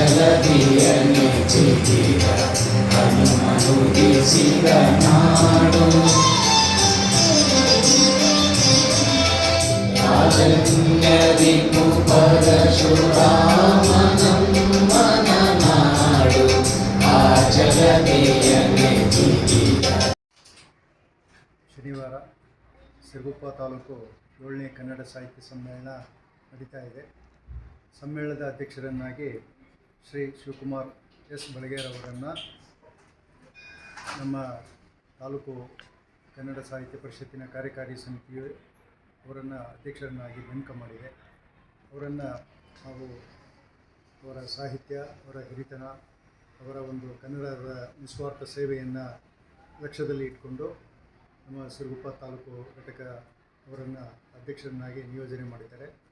ಜಗದಿಯನೆ ಚಿತಿರ ಹನುಮನು ದೇಶಿದ ನಾಡು. ರಾಜನ್ಯದಿ ಕುಪದ ಶುರಾಮನ ನಾಡು. ಆ ಜಗದಿಯನೆ ಚಿತಿರ ಶನಿವಾರ ಸಿರುಗುಪ್ಪ ತಾಲೂಕು ಏಳನೇ ಕನ್ನಡ ಸಾಹಿತ್ಯ ಸಮ್ಮೇಳನ ನಡೀತಾ ಇದೆ. ಸಮ್ಮೇಳನದ ಅಧ್ಯಕ್ಷರನ್ನಾಗಿ ಶ್ರೀ ಶಿವಕುಮಾರ್ ಎಸ್. ಅವರನ್ನು ನಮ್ಮ ತಾಲೂಕು ಕನ್ನಡ ಸಾಹಿತ್ಯ ಪರಿಷತ್ತಿನ ಕಾರ್ಯಕಾರಿ ಸಮಿತಿಯು ಅವರನ್ನು ಅಧ್ಯಕ್ಷರನ್ನಾಗಿ ನೇಮಕ ಮಾಡಿದೆ. ಅವರನ್ನು ನಾವು ಅವರ ಸಾಹಿತ್ಯ, ಅವರ ಹಿರಿತನ, ಅವರ ಒಂದು ಕನ್ನಡದ ನಿಸ್ವಾರ್ಥ ಸೇವೆಯನ್ನು ಲಕ್ಷ್ಯದಲ್ಲಿ ಇಟ್ಕೊಂಡು ನಮ್ಮ ಸಿರುಗುಪ್ಪ ತಾಲೂಕು ಘಟಕ ಅವರನ್ನು ಅಧ್ಯಕ್ಷರನ್ನಾಗಿ ನಿಯೋಜನೆ ಮಾಡಿದ್ದಾರೆ.